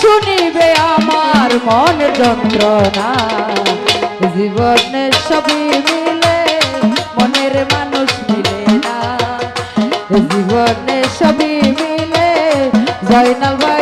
শুনিবে আমার মন যন্ত্রণা। জীবনে সবই মিলে, মনের মানুষ মিলে না। জীবনে সবই মিলে, জয়নাল ভাই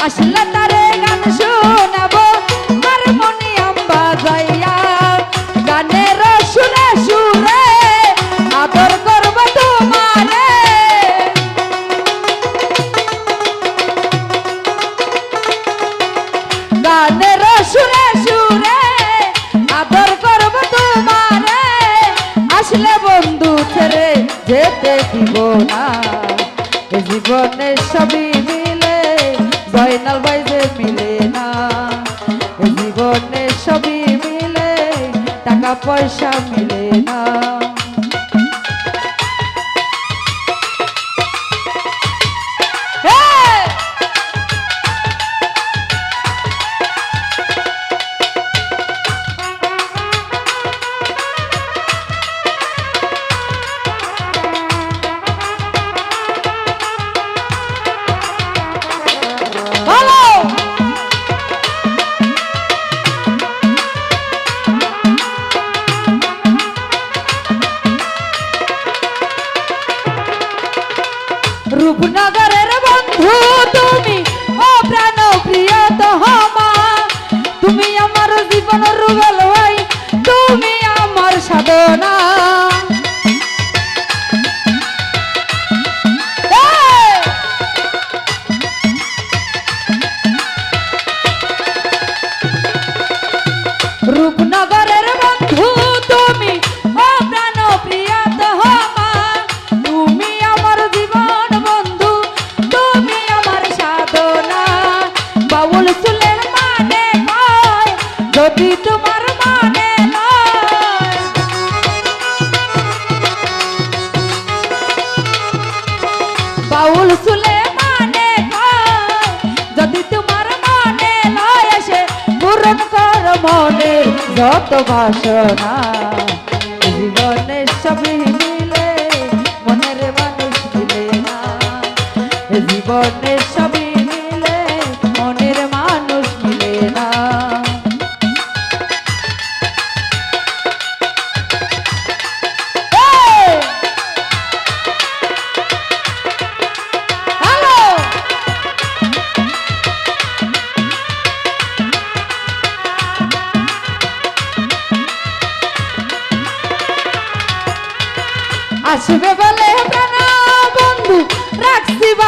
বাসর সাবাহাইয়া তারে গান শোনাবো। হারমোনিয়াম বাজাইয়া গানের সুরে সুরে আদর করব তোমারে। গানের সুরে সুরে আদর করব তোমারে। আসলে বন্ধু ছেড়ে যেতে দিব না। জীবনে সবই পয়সা মিলে না। সুলে মানে যদি তোমার মানে লয় আসে, পূরণ কর মনের যত বাসনা। জীবনে সবই মিলে, মনের মানুষ মিলে না। জীবনে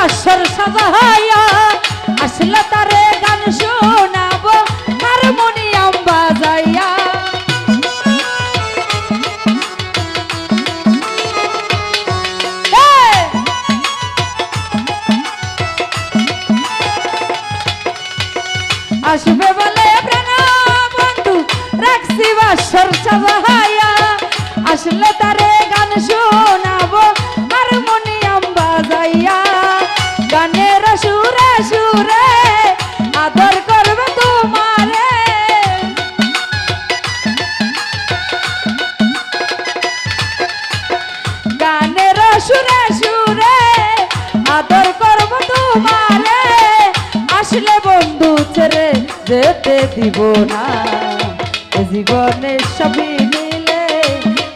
বাসর সাজাইয়া আসলে তারে গান শোনাবো, হারমোনিয়াম বাজাইয়া! আসবে বলে প্রাণ বন্ধু, রাখছি বাসর সাজাইয়া আসলে তারে গান শোনাবো সুরে, আদর করবে তোমারে। গানের সুরে সুরে, আদর করব তোমারে। আসলে বন্ধু ছেড়ে যেতে দিব না। জীবনে সবই মিলে,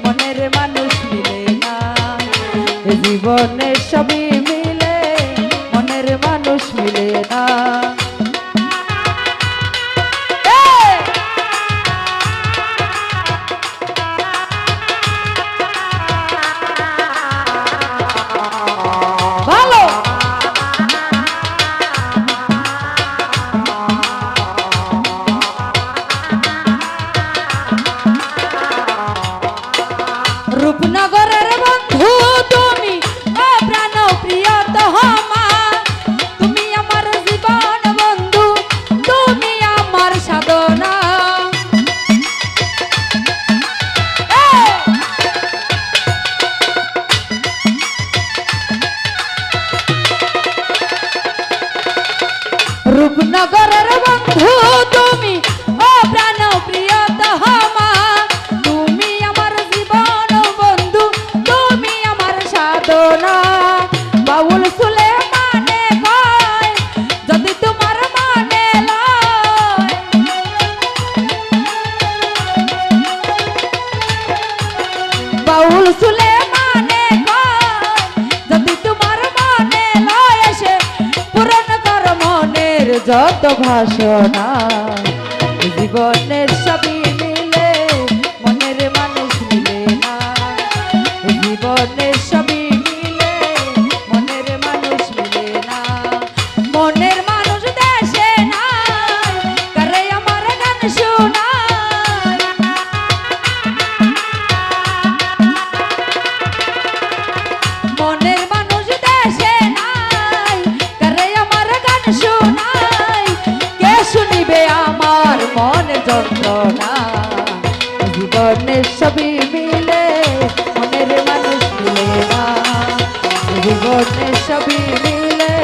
মনের মানুষ মিলে না। জীবনে সবই মানুষ মিলে না এই! যত ভাষণা জীবনের সবই মিলে, মনের মানুষ মিলে না। জীবনের সবই মিলে, মনের মানুষ মিলে না। মনের মানুষ দেশে না করে আমার গান শোনায়? মনের মানুষ দেশে নাই, করে আমার গান শোনাই যন্ত্রণা জীবনে সবই মিলে, মনের মানুষ মিলে না। জীবনে সবই মিলে,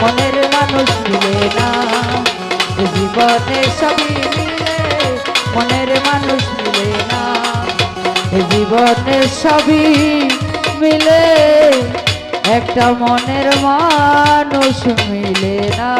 মনের মানুষ মিলে না। জীবনে সবই মিলে, মনের মানুষ মিলে না। জীবনে সবই মিলে, একটা মনের মানুষ মিলে না।